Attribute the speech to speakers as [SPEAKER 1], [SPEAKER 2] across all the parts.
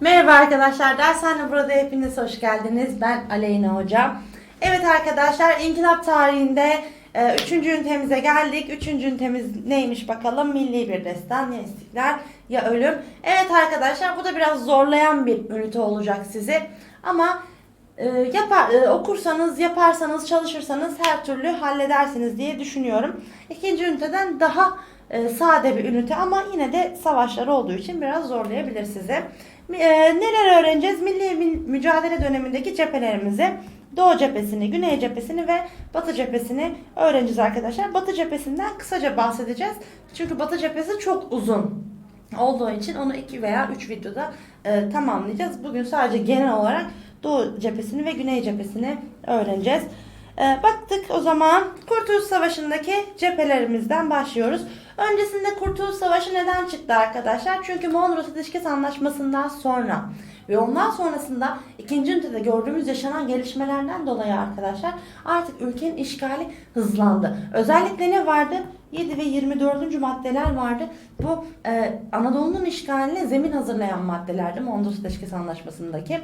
[SPEAKER 1] Merhaba arkadaşlar, dershane burada hepiniz hoş geldiniz. Ben Aleyna Hoca. Evet arkadaşlar, İnkılap tarihinde 3. ünitemize geldik. 3. ünitemiz neymiş bakalım? Milli bir destan, ya istiklal ya ölüm. Evet arkadaşlar, bu da biraz zorlayan bir ünite olacak sizi. Ama e, yapar, e, okursanız, yaparsanız, çalışırsanız her türlü halledersiniz diye düşünüyorum. İkinci üniteden daha e, sade bir ünite ama yine de savaşlar olduğu için biraz zorlayabilir sizi. E, neler öğreneceğiz? Milli mü- mücadele dönemindeki cephelerimizi, Doğu cephesini, Güney cephesini ve Batı cephesini öğreneceğiz arkadaşlar. Batı cephesinden kısaca bahsedeceğiz. Çünkü Batı cephesi çok uzun olduğu için onu 2 veya 3 videoda e, tamamlayacağız. Bugün sadece genel olarak Doğu cephesini ve Güney cephesini öğreneceğiz. E, baktık o zaman Kurtuluş Savaşı'ndaki cephelerimizden başlıyoruz. Öncesinde Kurtuluş Savaşı neden çıktı arkadaşlar? Çünkü Mondros Ateşkes Anlaşması'ndan sonra ve ondan sonrasında ikinci ünitede gördüğümüz yaşanan gelişmelerden dolayı arkadaşlar artık ülkenin işgali hızlandı. Özellikle ne vardı? 7 ve 24. maddeler vardı. Bu e, Anadolu'nun işgaline zemin hazırlayan maddelerdi Mondros Ateşkes Anlaşması'ndaki.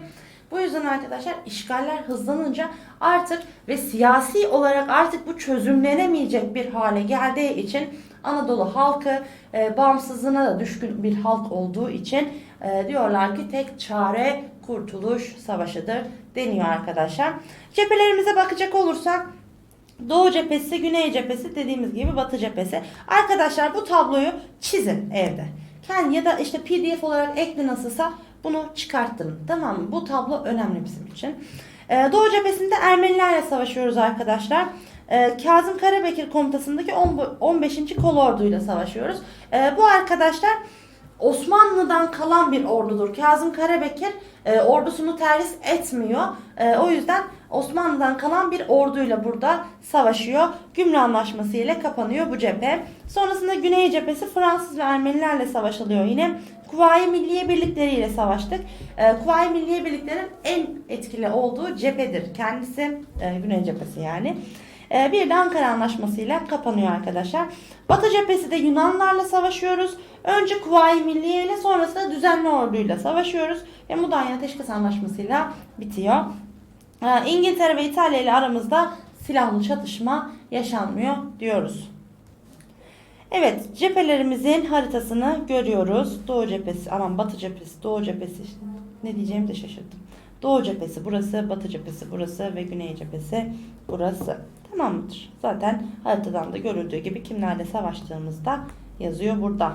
[SPEAKER 1] Bu yüzden arkadaşlar işgaller hızlanınca artık ve siyasi olarak artık bu çözümlenemeyecek bir hale geldiği için Anadolu halkı e, bağımsızlığına da düşkün bir halk olduğu için e, diyorlar ki tek çare kurtuluş savaşıdır deniyor arkadaşlar. Cephelerimize bakacak olursak Doğu cephesi, Güney cephesi dediğimiz gibi Batı cephesi. Arkadaşlar bu tabloyu çizin evde. Kendi ya da işte PDF olarak ekle nasılsa bunu çıkarttın. Tamam mı? Bu tablo önemli bizim için. Ee, Doğu cephesinde Ermenilerle savaşıyoruz arkadaşlar. Ee, Kazım Karabekir komutasındaki 10 15. kolorduyla savaşıyoruz. Ee, bu arkadaşlar Osmanlı'dan kalan bir ordudur. Kazım Karabekir e, ordusunu terhis etmiyor. E, o yüzden Osmanlı'dan kalan bir orduyla burada savaşıyor. Gümrü Anlaşması ile kapanıyor bu cephe. Sonrasında Güney cephesi Fransız ve Ermenilerle savaşılıyor yine. Kuvayi Milliye Birlikleri ile savaştık. E, Kuvayi Milliye Birlikleri'nin en etkili olduğu cephedir. Kendisi e, Güney cephesi yani. E, bir de Ankara Anlaşması ile kapanıyor arkadaşlar. Batı cephesi de Yunanlarla savaşıyoruz. Önce Kuvayi Milliye ile sonrasında düzenli orduyla savaşıyoruz. Ve Mudanya Ateşkes Anlaşması ile bitiyor. E, İngiltere ve İtalya ile aramızda silahlı çatışma yaşanmıyor diyoruz. Evet cephelerimizin haritasını görüyoruz. Doğu cephesi, aman batı cephesi, doğu cephesi. Ne diyeceğimi de şaşırdım. Doğu cephesi burası, batı cephesi burası ve güney cephesi burası. Tamam mıdır? Zaten haritadan da görüldüğü gibi kimlerle savaştığımızda yazıyor burada.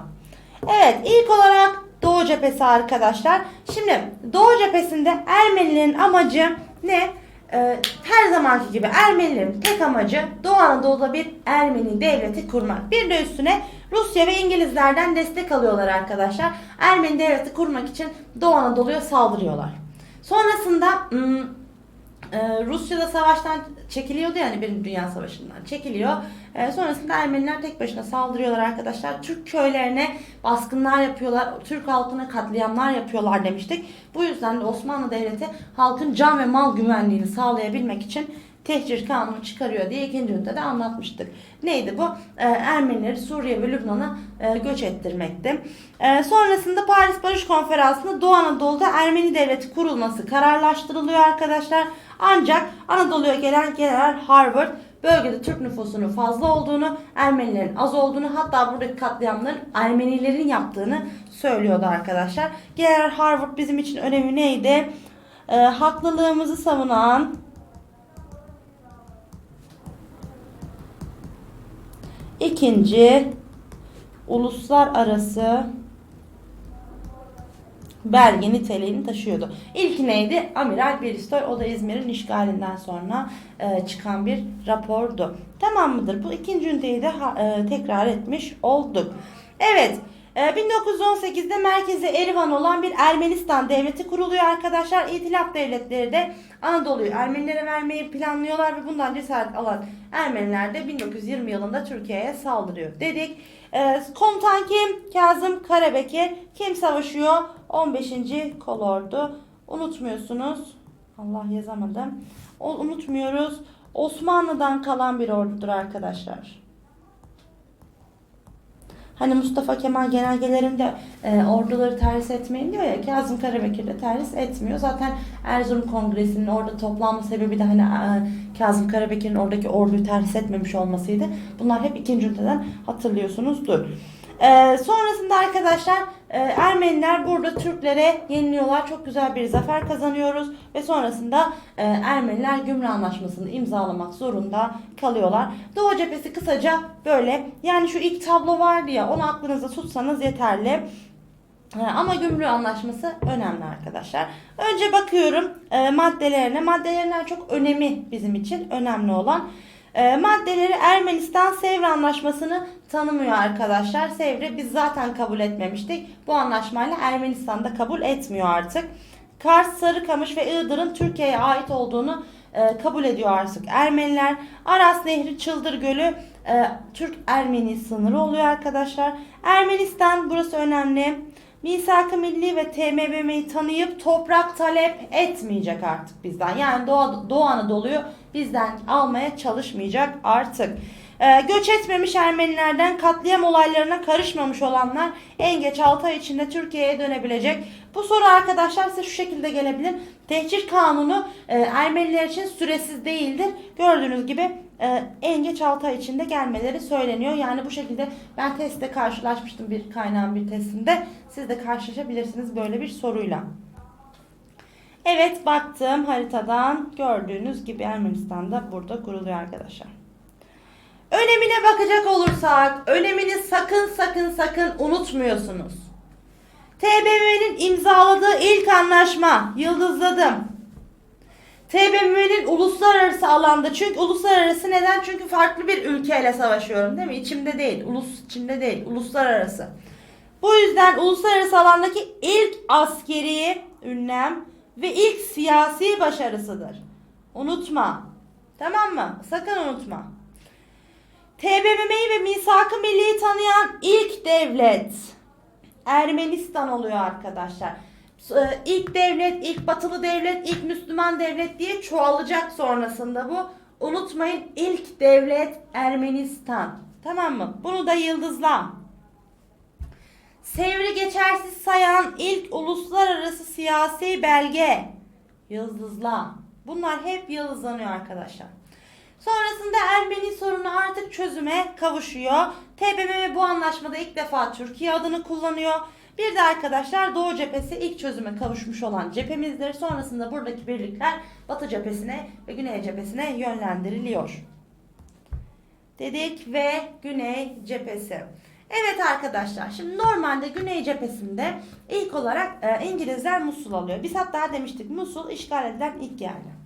[SPEAKER 1] Evet ilk olarak Doğu cephesi arkadaşlar. Şimdi Doğu cephesinde Ermenilerin amacı ne? Ee, her zamanki gibi Ermenilerin tek amacı Doğu Anadolu'da bir Ermeni devleti kurmak. Bir de üstüne Rusya ve İngilizlerden destek alıyorlar arkadaşlar. Ermeni devleti kurmak için Doğu Anadolu'ya saldırıyorlar. Sonrasında hmm, e, Rusya'da savaştan çekiliyordu yani Birinci Dünya Savaşı'ndan çekiliyor. E, sonrasında Ermeniler tek başına saldırıyorlar arkadaşlar. Türk köylerine baskınlar yapıyorlar. Türk halkına katliamlar yapıyorlar demiştik. Bu yüzden de Osmanlı Devleti halkın can ve mal güvenliğini sağlayabilmek için tehcir kanunu çıkarıyor diye ikinci ünitede anlatmıştık. Neydi bu? Ee, Ermenileri Suriye ve Lübnan'a e, göç ettirmekti. Ee, sonrasında Paris Barış Konferansı'nda Doğu Anadolu'da Ermeni devleti kurulması kararlaştırılıyor arkadaşlar. Ancak Anadolu'ya gelen General Harvard bölgede Türk nüfusunun fazla olduğunu, Ermenilerin az olduğunu hatta buradaki katliamların Ermenilerin yaptığını söylüyordu arkadaşlar. General Harvard bizim için önemi neydi? Ee, haklılığımızı savunan İkinci uluslararası belge niteliğini taşıyordu. İlk neydi? Amiral Beristoy. O da İzmir'in işgalinden sonra e, çıkan bir rapordu. Tamam mıdır? Bu ikinci üniteyi de e, tekrar etmiş olduk. Evet. E, 1918'de merkezi Erivan olan bir Ermenistan devleti kuruluyor arkadaşlar. İtilaf devletleri de Anadolu'yu Ermenilere vermeyi planlıyorlar ve bundan cesaret alan Ermeniler de 1920 yılında Türkiye'ye saldırıyor dedik. E, komutan kim? Kazım Karabekir. Kim savaşıyor? 15. kolordu. Unutmuyorsunuz. Allah yazamadım. Unutmuyoruz. Osmanlı'dan kalan bir ordudur arkadaşlar. Hani Mustafa Kemal genelgelerinde e, orduları terhis etmeyin diyor ya Kazım Karabekir de terhis etmiyor. Zaten Erzurum Kongresi'nin orada toplanma sebebi de hani e, Kazım Karabekir'in oradaki orduyu terhis etmemiş olmasıydı. Bunlar hep ikinci üniteden hatırlıyorsunuzdur. Ee, sonrasında arkadaşlar e, Ermeniler burada Türklere yeniliyorlar. Çok güzel bir zafer kazanıyoruz ve sonrasında e, Ermeniler Gümrü Anlaşması'nı imzalamak zorunda kalıyorlar. Doğu cephesi kısaca böyle. Yani şu ilk tablo vardı ya onu aklınızda tutsanız yeterli. Ee, Ama gümrük anlaşması önemli arkadaşlar. Önce bakıyorum e, maddelerine. Maddelerinden çok önemi bizim için önemli olan. E, maddeleri Ermenistan Sevr Anlaşması'nı tanımıyor arkadaşlar. Sevr'i biz zaten kabul etmemiştik. Bu anlaşmayla Ermenistan da kabul etmiyor artık. Kars, Sarıkamış ve Iğdır'ın Türkiye'ye ait olduğunu e, kabul ediyor artık Ermeniler. Aras Nehri, Çıldır Gölü e, Türk-Ermeni sınırı oluyor arkadaşlar. Ermenistan burası önemli. Misak-ı Milli ve TMBM'yi tanıyıp toprak talep etmeyecek artık bizden. Yani Doğu, Doğu Anadolu'yu bizden almaya çalışmayacak artık. Ee, göç etmemiş Ermenilerden katliam olaylarına karışmamış olanlar en geç 6 ay içinde Türkiye'ye dönebilecek. Bu soru arkadaşlar size şu şekilde gelebilir. Tehcir kanunu e, Ermeniler için süresiz değildir. Gördüğünüz gibi e, en geç 6 ay içinde gelmeleri söyleniyor. Yani bu şekilde ben testte karşılaşmıştım bir kaynağın bir testinde. Siz de karşılaşabilirsiniz böyle bir soruyla. Evet baktım haritadan gördüğünüz gibi Ermenistan'da burada kuruluyor arkadaşlar. Önemine bakacak olursak önemini sakın sakın sakın unutmuyorsunuz. TBMM'nin imzaladığı ilk anlaşma yıldızladım. TBMM'nin uluslararası alanda çünkü uluslararası neden? Çünkü farklı bir ülkeyle savaşıyorum değil mi? İçimde değil, ulus içinde değil, uluslararası. Bu yüzden uluslararası alandaki ilk askeri ünlem ve ilk siyasi başarısıdır. Unutma. Tamam mı? Sakın unutma. TBMM'yi ve Misak-ı Milli'yi tanıyan ilk devlet Ermenistan oluyor arkadaşlar. Ee, İlk devlet, ilk batılı devlet, ilk Müslüman devlet diye çoğalacak sonrasında bu. Unutmayın ilk devlet Ermenistan. Tamam mı? Bunu da yıldızla. Sevri geçersiz sayan ilk uluslararası siyasi belge. Yıldızla. Bunlar hep yıldızlanıyor arkadaşlar. Sonrasında Ermeni sorunu artık çözüme kavuşuyor. TBMM bu anlaşmada ilk defa Türkiye adını kullanıyor. Bir de arkadaşlar Doğu cephesi ilk çözüme kavuşmuş olan cephemizdir. Sonrasında buradaki birlikler Batı cephesine ve Güney cephesine yönlendiriliyor. Dedik ve Güney cephesi. Evet arkadaşlar şimdi normalde Güney cephesinde ilk olarak e, İngilizler Musul alıyor. Biz hatta demiştik Musul işgal edilen ilk yerdi.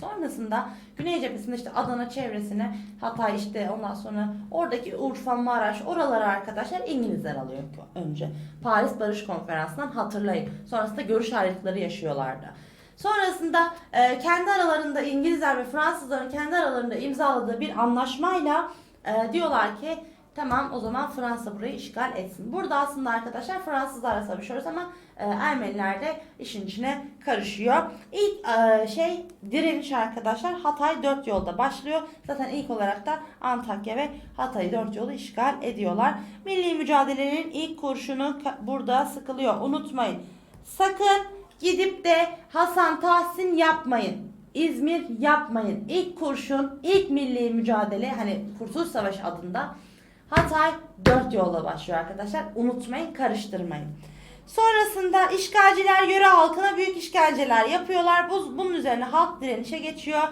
[SPEAKER 1] Sonrasında Güney cephesinde işte Adana çevresine Hatay işte ondan sonra oradaki Urfa, Maraş oraları arkadaşlar İngilizler alıyor önce. Paris Barış Konferansı'ndan hatırlayın. Sonrasında görüş ayrılıkları yaşıyorlardı. Sonrasında e, kendi aralarında İngilizler ve Fransızların kendi aralarında imzaladığı bir anlaşmayla e, diyorlar ki Tamam o zaman Fransa burayı işgal etsin. Burada aslında arkadaşlar Fransızlarla savaşıyoruz ama e, Ermeniler de işin içine karışıyor. İlk e, şey direniş arkadaşlar Hatay dört yolda başlıyor. Zaten ilk olarak da Antakya ve Hatay'ı dört yolu işgal ediyorlar. Milli mücadelenin ilk kurşunu burada sıkılıyor. Unutmayın. Sakın gidip de Hasan Tahsin yapmayın. İzmir yapmayın. İlk kurşun, ilk milli mücadele hani Kurtuluş Savaşı adında Hatay dört yolla başlıyor arkadaşlar. Unutmayın, karıştırmayın. Sonrasında işgalciler yöre halkına büyük işkenceler yapıyorlar. Bu, bunun üzerine halk direnişe geçiyor.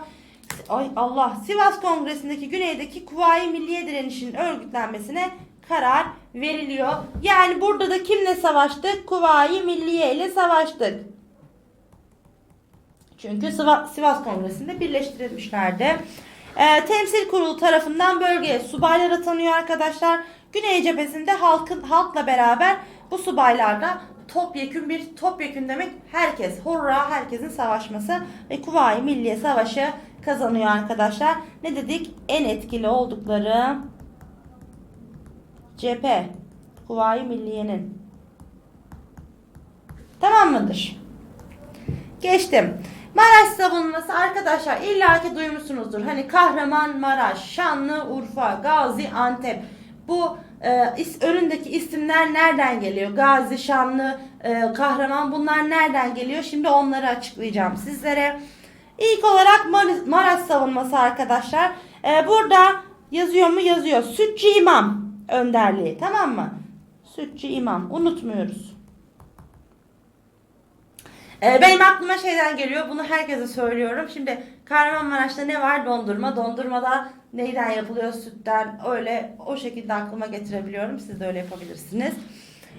[SPEAKER 1] Ay Allah. Sivas Kongresi'ndeki güneydeki Kuvayi Milliye direnişinin örgütlenmesine karar veriliyor. Yani burada da kimle savaştık? Kuvayi Milliye ile savaştık. Çünkü Sivas, Kongresi'nde birleştirilmişlerdi. E, temsil kurulu tarafından bölgeye subaylar atanıyor arkadaşlar. Güney cephesinde halkın halkla beraber bu subaylarla topyekün bir topyekün demek herkes hurra herkesin savaşması ve Kuvayi Milliye Savaşı kazanıyor arkadaşlar. Ne dedik? En etkili oldukları cephe Kuvayi Milliye'nin. Tamam mıdır? Geçtim. Maraş savunması arkadaşlar illaki duymuşsunuzdur. Hani Kahramanmaraş, Şanlıurfa, Gazi, Antep. bu e, is- önündeki isimler nereden geliyor? Gazi, Şanlı, e, Kahraman bunlar nereden geliyor? Şimdi onları açıklayacağım sizlere. İlk olarak Mar- Maraş savunması arkadaşlar. E, burada yazıyor mu? Yazıyor. Sütçü İmam önderliği. Tamam mı? Sütçü İmam. Unutmuyoruz. Ee, benim aklıma şeyden geliyor. Bunu herkese söylüyorum. Şimdi Kahramanmaraş'ta ne var? Dondurma. Dondurmada neyden yapılıyor? Sütten. Öyle o şekilde aklıma getirebiliyorum. Siz de öyle yapabilirsiniz.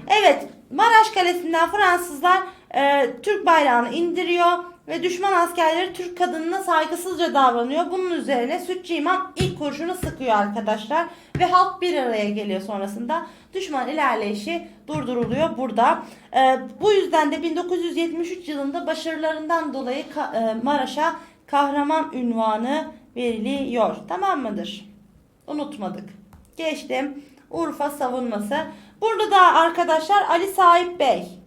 [SPEAKER 1] Evet. Maraş Kalesi'nden Fransızlar e, Türk bayrağını indiriyor ve düşman askerleri Türk kadınına saygısızca davranıyor. Bunun üzerine Sütçü İmam ilk kurşunu sıkıyor arkadaşlar ve halk bir araya geliyor sonrasında. Düşman ilerleyişi durduruluyor burada. Ee, bu yüzden de 1973 yılında başarılarından dolayı Ka- e, Maraş'a kahraman ünvanı veriliyor. Tamam mıdır? Unutmadık. Geçtim. Urfa savunması. Burada da arkadaşlar Ali Sahip Bey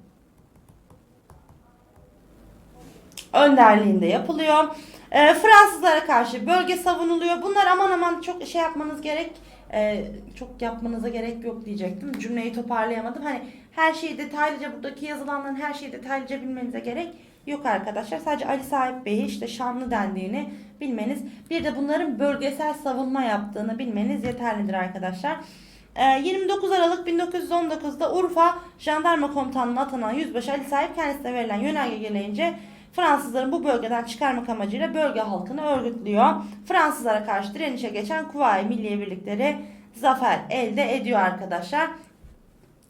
[SPEAKER 1] önderliğinde yapılıyor. Ee, Fransızlara karşı bölge savunuluyor. Bunlar aman aman çok şey yapmanız gerek e, çok yapmanıza gerek yok diyecektim. Cümleyi toparlayamadım. Hani her şeyi detaylıca buradaki yazılanların her şeyi detaylıca bilmenize gerek yok arkadaşlar. Sadece Ali Sahip Bey'i işte Şanlı dendiğini bilmeniz. Bir de bunların bölgesel savunma yaptığını bilmeniz yeterlidir arkadaşlar. Ee, 29 Aralık 1919'da Urfa Jandarma Komutanlığı'na atanan Yüzbaşı Ali Sahip kendisine verilen yönerge gereğince Fransızların bu bölgeden çıkarmak amacıyla bölge halkını örgütlüyor. Fransızlara karşı direnişe geçen Kuvayi Milliye Birlikleri zafer elde ediyor arkadaşlar.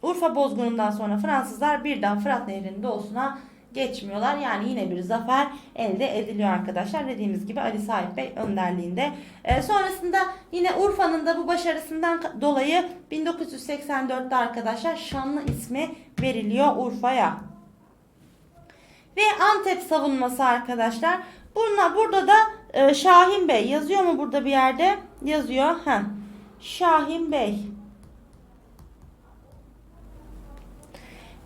[SPEAKER 1] Urfa bozgunundan sonra Fransızlar birden Fırat Nehri'nin doğusuna geçmiyorlar. Yani yine bir zafer elde ediliyor arkadaşlar. Dediğimiz gibi Ali Sahip Bey önderliğinde. Ee, sonrasında yine Urfa'nın da bu başarısından dolayı 1984'te arkadaşlar şanlı ismi veriliyor Urfa'ya. Ve Antep savunması arkadaşlar. Bununla, burada da e, Şahin Bey yazıyor mu burada bir yerde? Yazıyor. Heh. Şahin Bey.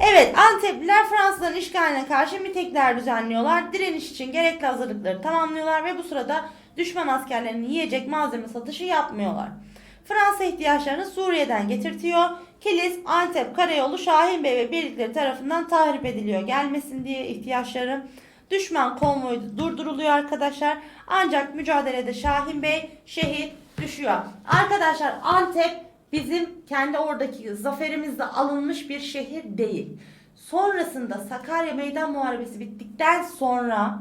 [SPEAKER 1] Evet Antepliler Fransızların işgaline karşı mitingler düzenliyorlar. Direniş için gerekli hazırlıkları tamamlıyorlar ve bu sırada düşman askerlerinin yiyecek malzeme satışı yapmıyorlar. Fransa ihtiyaçlarını Suriye'den getirtiyor. Kilis, Antep, Karayolu, Şahin ve birlikleri tarafından tahrip ediliyor. Gelmesin diye ihtiyaçları. Düşman konvoyu durduruluyor arkadaşlar. Ancak mücadelede Şahin Bey şehit düşüyor. Arkadaşlar Antep bizim kendi oradaki zaferimizde alınmış bir şehir değil. Sonrasında Sakarya Meydan Muharebesi bittikten sonra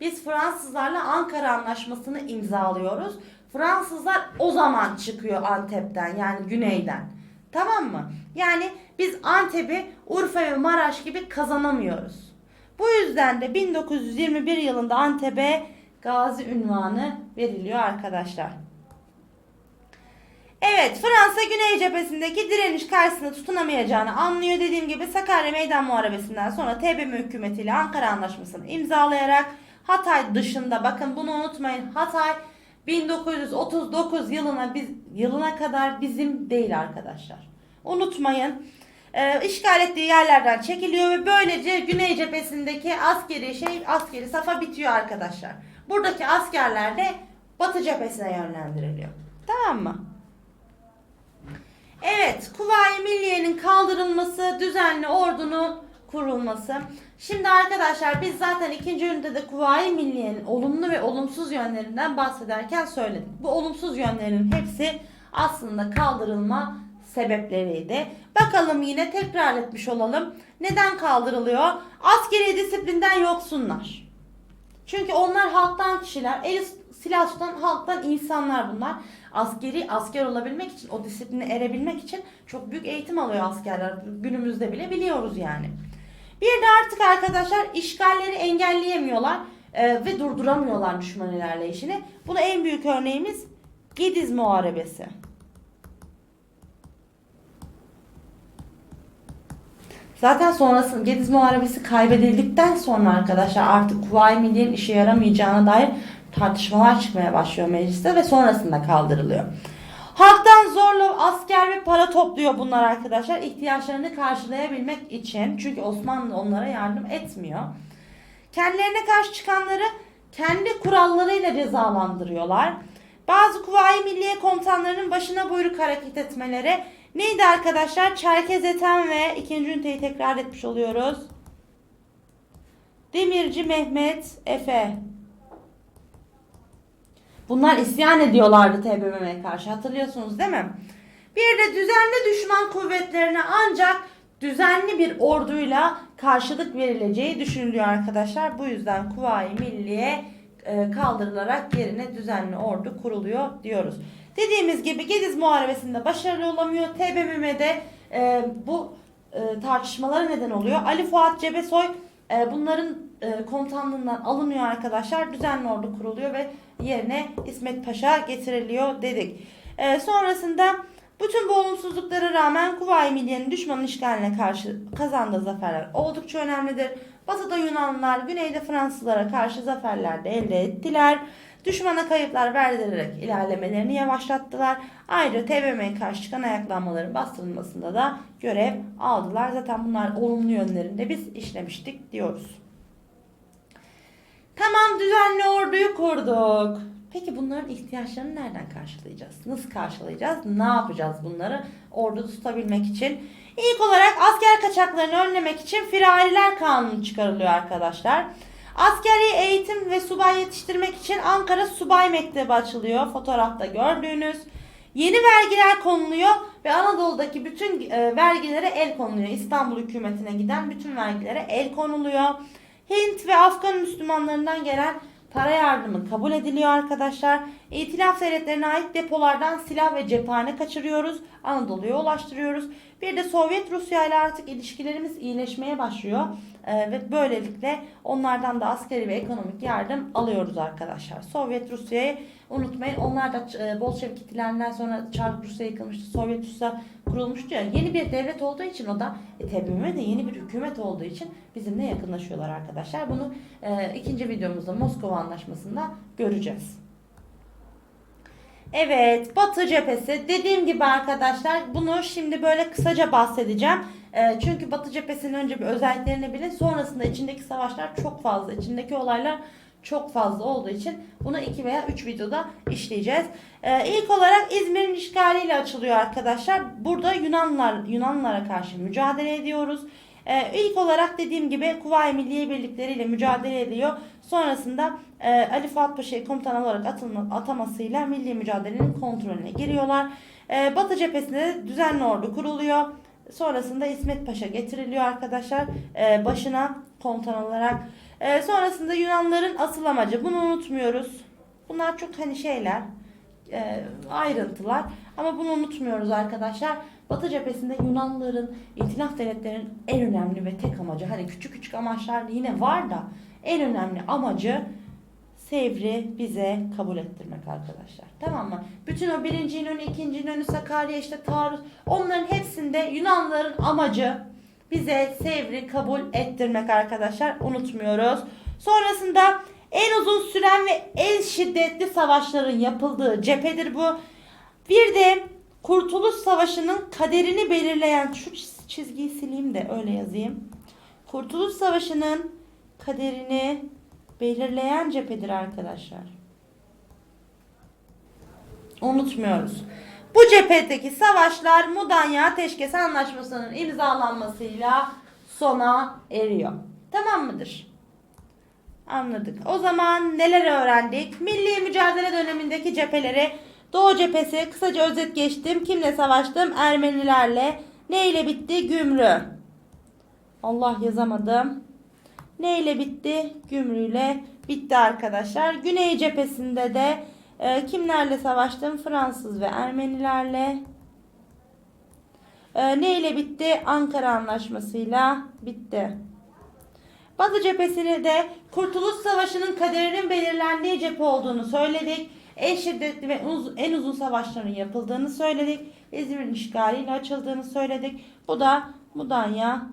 [SPEAKER 1] biz Fransızlarla Ankara Anlaşması'nı imzalıyoruz. Fransızlar o zaman çıkıyor Antep'ten yani güneyden. Tamam mı? Yani biz Antep'i Urfa ve Maraş gibi kazanamıyoruz. Bu yüzden de 1921 yılında Antep'e Gazi ünvanı veriliyor arkadaşlar. Evet Fransa Güney cephesindeki direniş karşısında tutunamayacağını anlıyor. Dediğim gibi Sakarya Meydan Muharebesi'nden sonra TBMM hükümetiyle Ankara Anlaşması'nı imzalayarak Hatay dışında bakın bunu unutmayın Hatay 1939 yılına biz yılına kadar bizim değil arkadaşlar. Unutmayın. Ee, işgal ettiği yerlerden çekiliyor ve böylece Güney cephesindeki askeri şey askeri safa bitiyor arkadaşlar. Buradaki askerler de Batı cephesine yönlendiriliyor. Tamam mı? Evet, Kuvayi Milliye'nin kaldırılması, düzenli ordunun kurulması. Şimdi arkadaşlar biz zaten ikinci ünitede Kuvayi Milliye'nin olumlu ve olumsuz yönlerinden bahsederken söyledik. Bu olumsuz yönlerin hepsi aslında kaldırılma sebepleriydi. Bakalım yine tekrar etmiş olalım. Neden kaldırılıyor? Askeri disiplinden yoksunlar. Çünkü onlar halktan kişiler. Eli silah tutan halktan insanlar bunlar. Askeri asker olabilmek için, o disipline erebilmek için çok büyük eğitim alıyor askerler. Günümüzde bile biliyoruz yani. Bir de artık arkadaşlar işgalleri engelleyemiyorlar e, ve durduramıyorlar düşman ilerleyişini. Buna en büyük örneğimiz Gediz Muharebesi. Zaten sonrasında Gediz Muharebesi kaybedildikten sonra arkadaşlar artık Kuvayi Milliye'nin işe yaramayacağına dair tartışmalar çıkmaya başlıyor mecliste ve sonrasında kaldırılıyor. Halktan zorla asker ve para topluyor bunlar arkadaşlar ihtiyaçlarını karşılayabilmek için. Çünkü Osmanlı onlara yardım etmiyor. Kendilerine karşı çıkanları kendi kurallarıyla cezalandırıyorlar. Bazı Kuvayi Milliye komutanlarının başına buyruk hareket etmeleri. Neydi arkadaşlar? Çerkez Ethem ve ikinci üniteyi tekrar etmiş oluyoruz. Demirci Mehmet Efe. Bunlar isyan ediyorlardı TBMM'ye karşı hatırlıyorsunuz değil mi? Bir de düzenli düşman kuvvetlerine ancak düzenli bir orduyla karşılık verileceği düşünülüyor arkadaşlar. Bu yüzden Kuvayi Milliye e, kaldırılarak yerine düzenli ordu kuruluyor diyoruz. Dediğimiz gibi Gediz Muharebesi'nde başarılı olamıyor. TBMM'de e, bu e, tartışmalara neden oluyor. Ali Fuat Cebesoy e, bunların e, komutanlığından alınıyor arkadaşlar. Düzenli ordu kuruluyor ve yerine İsmet Paşa getiriliyor dedik. E, sonrasında bütün bu olumsuzluklara rağmen Kuvayi Milliye'nin düşmanın işgaline karşı kazandığı zaferler oldukça önemlidir. Batıda Yunanlılar, güneyde Fransızlara karşı zaferler de elde ettiler. Düşmana kayıplar verdirerek ilerlemelerini yavaşlattılar. Ayrıca TBMM'ye karşı çıkan ayaklanmaların bastırılmasında da görev aldılar. Zaten bunlar olumlu yönlerinde biz işlemiştik diyoruz. Tamam düzenli orduyu kurduk. Peki bunların ihtiyaçlarını nereden karşılayacağız? Nasıl karşılayacağız? Ne yapacağız bunları ordu tutabilmek için? İlk olarak asker kaçaklarını önlemek için Firariler Kanunu çıkarılıyor arkadaşlar. Askeri eğitim ve subay yetiştirmek için Ankara Subay Mektebi açılıyor. Fotoğrafta gördüğünüz. Yeni vergiler konuluyor ve Anadolu'daki bütün e, vergilere el konuluyor. İstanbul hükümetine giden bütün vergilere el konuluyor. Hint ve Afgan Müslümanlarından gelen para yardımı kabul ediliyor arkadaşlar. İtilaf devletlerine ait depolardan silah ve cephane kaçırıyoruz. Anadolu'ya ulaştırıyoruz. Bir de Sovyet Rusya ile artık ilişkilerimiz iyileşmeye başlıyor. Ee, ve böylelikle onlardan da askeri ve ekonomik yardım alıyoruz arkadaşlar. Sovyet Rusya'yı unutmayın. Onlar da e, Bolşevik ihtilalinden sonra Çarlık Rusya yıkılmıştı. Sovyet Rusya kurulmuştu ya. Yeni bir devlet olduğu için o da e, TBMM de yeni bir hükümet olduğu için bizimle yakınlaşıyorlar arkadaşlar. Bunu e, ikinci videomuzda Moskova Anlaşması'nda göreceğiz. Evet, Batı cephesi. Dediğim gibi arkadaşlar bunu şimdi böyle kısaca bahsedeceğim. E, çünkü Batı cephesinin önce bir özelliklerini bilin. Sonrasında içindeki savaşlar çok fazla, içindeki olaylar çok fazla olduğu için bunu 2 veya 3 videoda işleyeceğiz. E, ilk olarak İzmir'in işgaliyle açılıyor arkadaşlar. Burada Yunanlar Yunanlara karşı mücadele ediyoruz. Ee, ilk olarak dediğim gibi Kuvayi Milliye birlikleriyle mücadele ediyor. Sonrasında e, Ali Fuat Paşa'yı komutan olarak atılma, atamasıyla milli mücadelenin kontrolüne giriyorlar. E, Batı cephesinde de düzenli ordu kuruluyor. Sonrasında İsmet Paşa getiriliyor arkadaşlar e, başına komutan olarak. E, sonrasında Yunanların asıl amacı bunu unutmuyoruz. Bunlar çok hani şeyler e, ayrıntılar ama bunu unutmuyoruz arkadaşlar. Batı cephesinde Yunanlıların, İtilaf devletlerinin en önemli ve tek amacı hani küçük küçük amaçlar yine var da en önemli amacı Sevr'i bize kabul ettirmek arkadaşlar. Tamam mı? Bütün o birinci İnönü, ikinci İnönü, Sakarya işte taarruz onların hepsinde Yunanlıların amacı bize Sevr'i kabul ettirmek arkadaşlar. Unutmuyoruz. Sonrasında en uzun süren ve en şiddetli savaşların yapıldığı cephedir bu. Bir de Kurtuluş Savaşı'nın kaderini belirleyen şu çiz- çizgiyi sileyim de öyle yazayım. Kurtuluş Savaşı'nın kaderini belirleyen cephedir arkadaşlar. Unutmuyoruz. Bu cephedeki savaşlar Mudanya Ateşkes Anlaşması'nın imzalanmasıyla sona eriyor. Tamam mıdır? Anladık. O zaman neler öğrendik? Milli mücadele dönemindeki cepheleri Doğu cephesi kısaca özet geçtim. Kimle savaştım? Ermenilerle. Ne ile bitti? Gümrü. Allah yazamadım. Ne ile bitti? Gümrüyle bitti arkadaşlar. Güney cephesinde de e, kimlerle savaştım? Fransız ve Ermenilerle. E, ne ile bitti? Ankara Anlaşması'yla bitti. Batı cephesini de Kurtuluş Savaşı'nın kaderinin belirlendiği cephe olduğunu söyledik. En şiddetli ve en uzun savaşların yapıldığını söyledik. İzmir'in işgaliyle açıldığını söyledik. Bu da Mudanya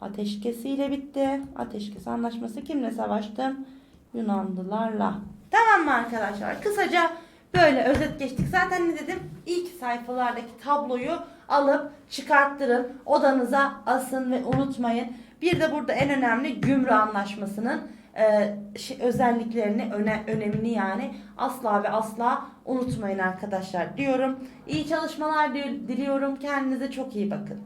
[SPEAKER 1] ateşkesiyle bitti. Ateşkes anlaşması kimle savaştım? Yunanlılarla. Tamam mı arkadaşlar? Kısaca böyle özet geçtik. Zaten ne dedim? İlk sayfalardaki tabloyu alıp çıkarttırın. Odanıza asın ve unutmayın. Bir de burada en önemli Gümrü Anlaşması'nın e, şey- özelliklerini, öne, önemini yani asla ve asla unutmayın arkadaşlar diyorum. İyi çalışmalar dil- diliyorum. Kendinize çok iyi bakın.